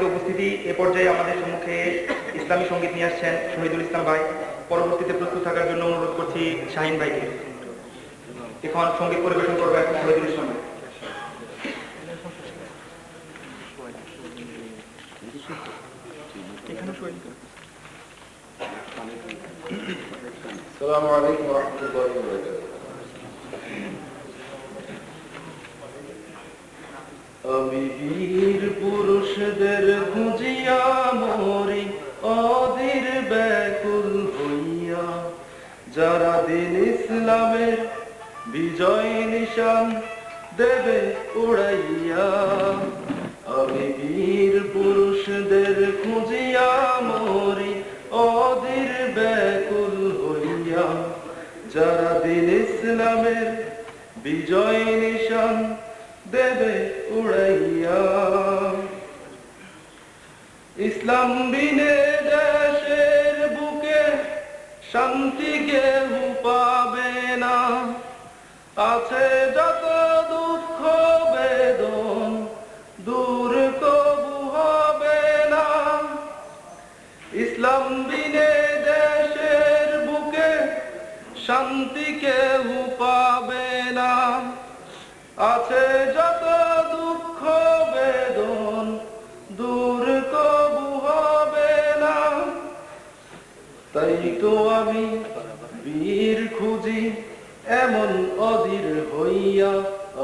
সম্মানিত উপস্থিতি এ পর্যায়ে আমাদের সম্মুখে ইসলামী সঙ্গীত নিয়ে আসছেন শহীদুল ইসলাম ভাই পরবর্তীতে প্রস্তুত থাকার জন্য অনুরোধ করছি শাহিন ভাইকে এখন সঙ্গীত পরিবেশন করবেন শহীদুল ইসলাম ভাই। السلام عليكم ورحمة الله وبركاته আমি বীর পুরুষদের খুঁজিয়া মরি, অধীর ব্যাকুল হইয়া। যারা দিন ইসলামের বিজয় নিশান দেবে উড়াইয়া। আমি বীর পুরুষদের খুঁজিয়া মরি, অধীর ব্যাকুল হইয়া। যারা দিন ইসলামের বিজয় নিশান দেবে উড়াইয়া। ইসলাম বিনে দেশের বুকে শান্তি কেউ পাবে না। আছে যত দুঃখ, বেদন, দূর কবু হবে না। ইসলাম বিনে দেশের বুকে শান্তি কেউ পাবে না। আছে যত তো আমি বীর খুঁজি, এমন অধীর হইয়া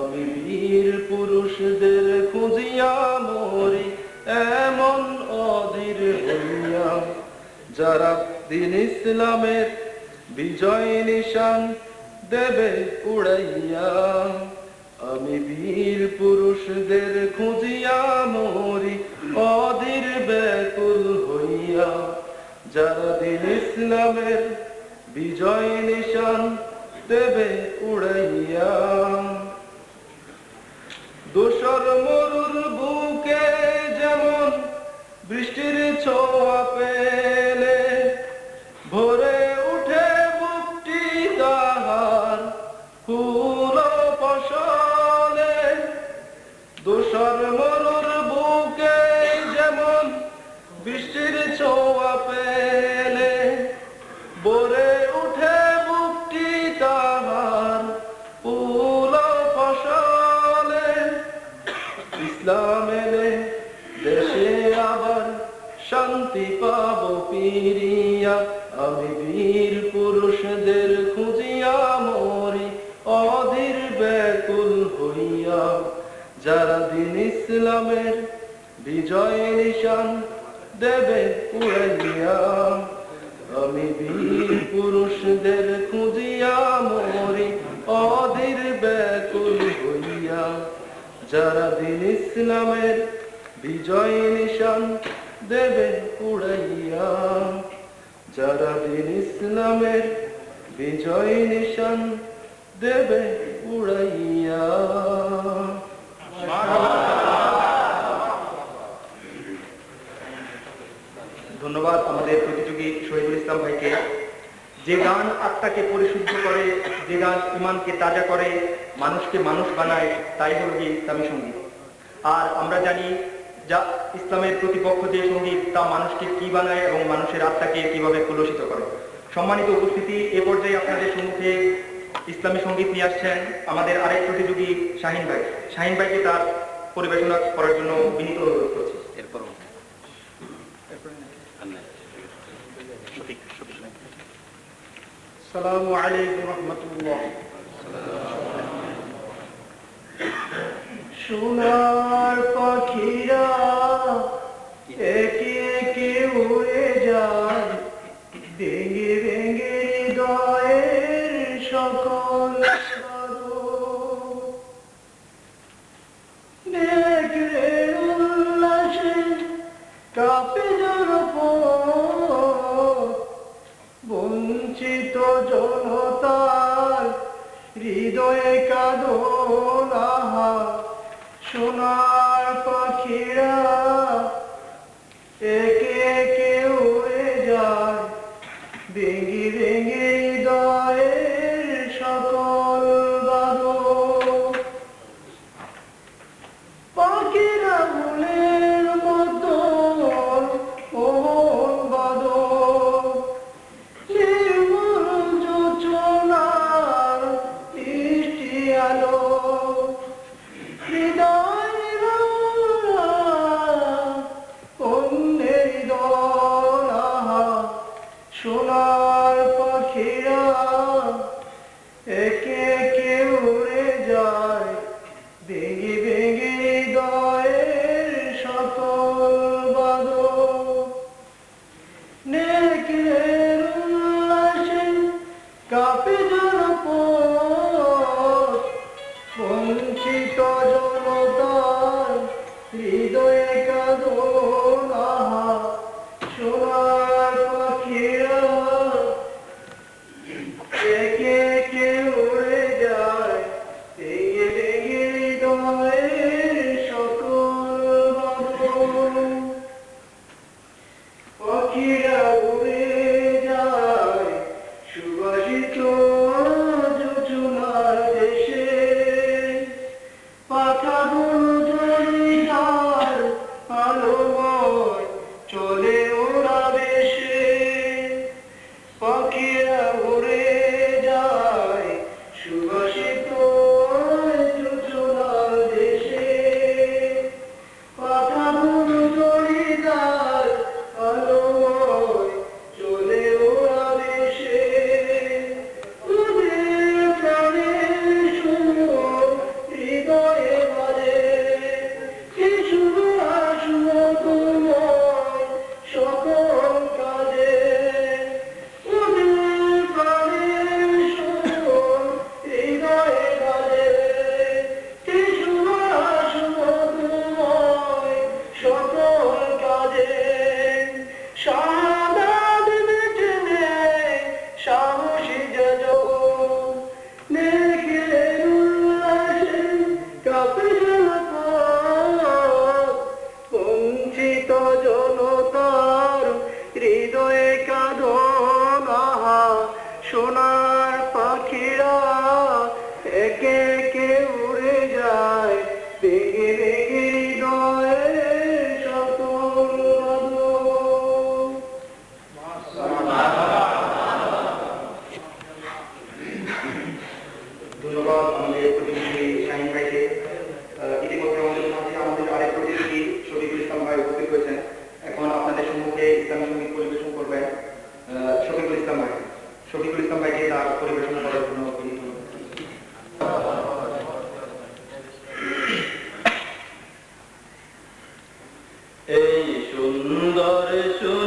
আমি বীর পুরুষদের খুঁজিয়া মরি, এমন অধীর হইয়া। যারা দিন ইসলামের বিজয় নিশান দেবে উড়াইয়া, আমি বীর পুরুষদের খুঁজিয়া মরি। ইসলামের বিজয় নিশান দেবে উড়াইয়া। দোসর মরুর বুকে যেমন বৃষ্টির ছোঁয়া পেলে ভরে ইসলাম এলে দেশে আবার শান্তি পাব পিরিয়া। আমি বীর পুরুষদের খুঁজিয়া মরি, অধীর ব্যাকুল হইয়া। যারা দিন ইসলামের বিজয় নিশান দেবে উড়াইয়া আমি বীর পুরুষদের খুঁজিয়া যারা দিন ইসলামের বিজয় নিশান দেবে উড়াইয়া যারা দিন ইসলামের বিজয় নিশান দেবে উড়াইয়া। ধন্যবাদ আমাদের প্রতিযোগী শহীদুল ইসলাম ভাইকে। যে গান আত্মাকে পরিশুদ্ধ করে, যে গান ইমানকে তাজা করে, মানুষকে মানুষ বানায়, তাই হল গিয়ে ইসলামী সংগীত। আর আমরা জানি যা ইসলামের প্রতিপক্ষ যে সংগীত, তা মানুষকে কি বানায় এবং মানুষের আত্মাকে কীভাবে কলুষিত করে। সম্মানিত উপস্থিতি, এ পর্যায়ে আপনাদের সম্মুখে ইসলামী সংগীত নিয়ে আসছেন আমাদের আরেক প্রতিযোগী শাহিন ভাই। শাহিন ভাইকে তার পরিবেশনা করার জন্য বিনীত অনুরোধ করছি। السلام عليكم ورحمة الله. شنا শিত জনতার হৃদয়ে কাদর সোনা Resul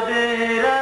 Madera.